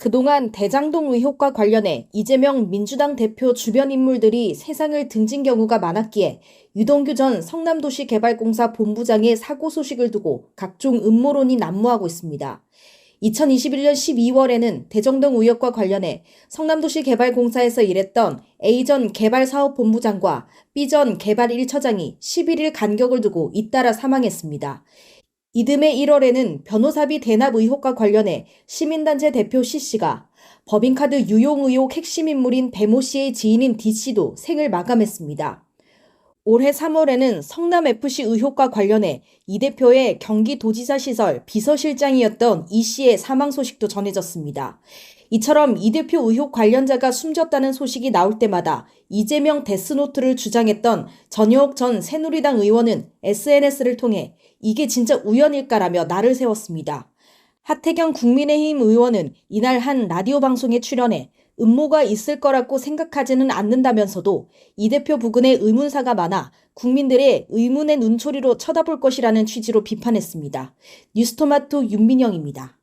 그동안 대장동 의혹과 관련해 이재명 민주당 대표 주변 인물들이 세상을 등진 경우가 많았기에 유동규 전 성남도시개발공사 본부장의 사고 소식을 두고 각종 음모론이 난무하고 있습니다. 2021년 12월에는 대정동 의혹과 관련해 성남도시개발공사에서 일했던 A 전 개발사업본부장과 B 전 개발 1처장이 11일 간격을 두고 잇따라 사망했습니다. 이듬해 1월에는 변호사비 대납 의혹과 관련해 시민단체 대표 C씨가 법인카드 유용 의혹 핵심 인물인 배모 씨의 지인인 D씨도 생을 마감했습니다. 올해 3월에는 성남FC 의혹과 관련해 이 대표의 경기도지사 시설 비서실장이었던 이 씨의 사망 소식도 전해졌습니다. 이처럼 이 대표 의혹 관련자가 숨졌다는 소식이 나올 때마다 이재명 데스노트를 주장했던 전효옥 전 새누리당 의원은 SNS를 통해 이게 진짜 우연일까라며 날을 세웠습니다. 하태경 국민의힘 의원은 이날 한 라디오 방송에 출연해 음모가 있을 거라고 생각하지는 않는다면서도 이 대표 부근에 의문사가 많아 국민들의 의문의 눈초리로 쳐다볼 것이라는 취지로 비판했습니다. 뉴스토마토 윤민영입니다.